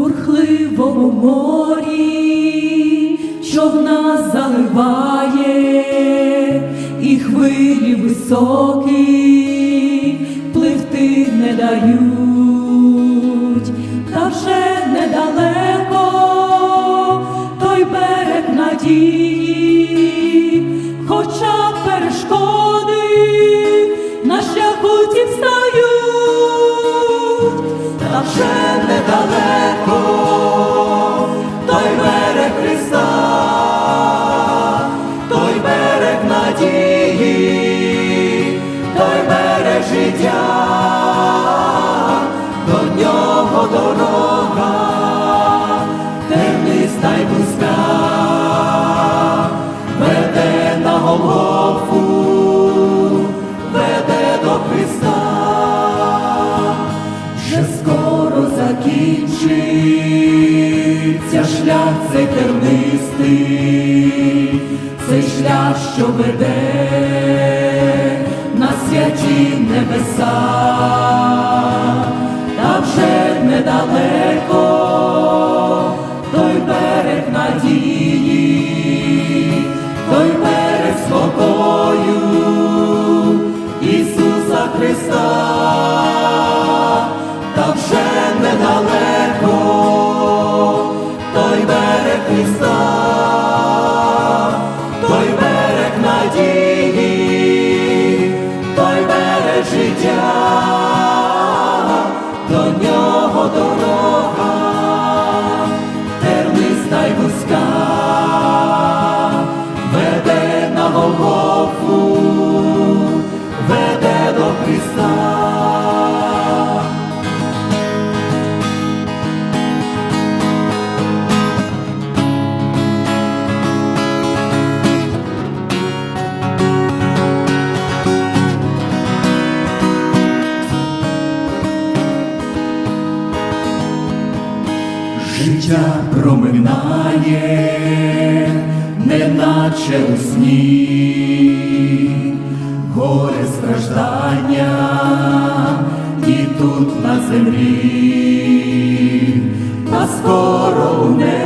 бурхливому морі, що в нас заливає, і хвилі високі пливти не дають, та вже недалеко той берег надії, хоча перешкоди на шляху ті встають, та вже недалеко життя, до нього дорога, терниста й вузька, веде на Голгофу, веде до Христа. Вже скоро закінчиться шлях цей тернистий, цей шлях, що веде небеса, та вже недалеко Життя проминає, неначе у сні, горе страждання і тут на землі, на скоро у небі